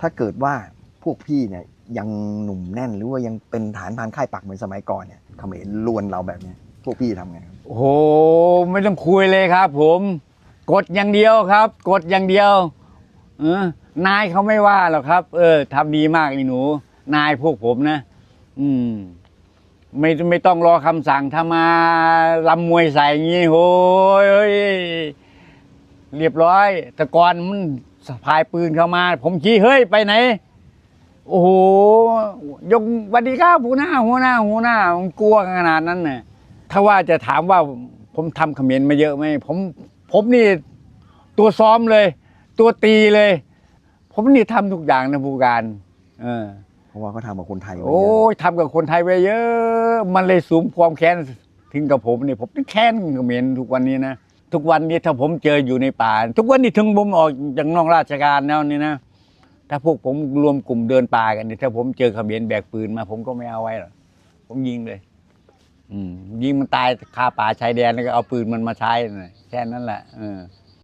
ถ้าเกิดว่าพวกพี่เนี่ยยังหนุ่มแน่นหรือว่ายังเป็นฐานพานค่ายปักเหมือนสมัยก่อนเนี่ยเขมรลวนเราแบบเนี้ยพวกพี่ทำไงครับโอ้โหไม่ต้องคุยเลยครับ ผม กดอย่างเดียวครับ กดอย่างเดียวเออนายเขาไม่ว่าหรอกครับ เออทำดีมากนี่หนู นายพวกผมนะ อืม ไม่ไม่ต้องรอคำสั่งถ้ามาลำมวยใส่อย่างนี้โอ้ย เรียบร้อย แต่ก่อนมันสะพายปืนเข้ามา ผมชี้เฮ้ยไปไหน โอ้โหยกสวัสดีครับหัวหน้า หัวหน้า หัวหน้ามันกลัวขนาดนั้นน่ะถ้าว่าจะถามว่าผมทำเขมรมาเยอะไหมผม ผมนี่ตัวซ้อมเลย ตัวตีเลย ผมนี่ทำทุกอย่างนะผู้การ เออ เพราะว่าเขาทำกับคนไทยไว้เยโอ้อะยทำกับคนไทยไว้เยอะ มันเลยสูงความแค้นถึงกับผมเนี่ยผมแค้นเขมรทุกวันนี้นะ ทุกวันนี้ถ้าผมเจออยู่ในป่า ทุกวันนี้ถึงผมออกจากนอกราชการแล้วนี่นะถ้าพวกผมรวมกลุ่มเดินป่ากันเนี่ยถ้าผมเจอเขมรแบกปืนมา ผมก็ไม่เอาไว้หรอกผมยิงเลย อืมยิงมันตายคาป่าชายแดนแล้วก็เอาปืนมันมาใช้นะแค่นั้นแหละเออ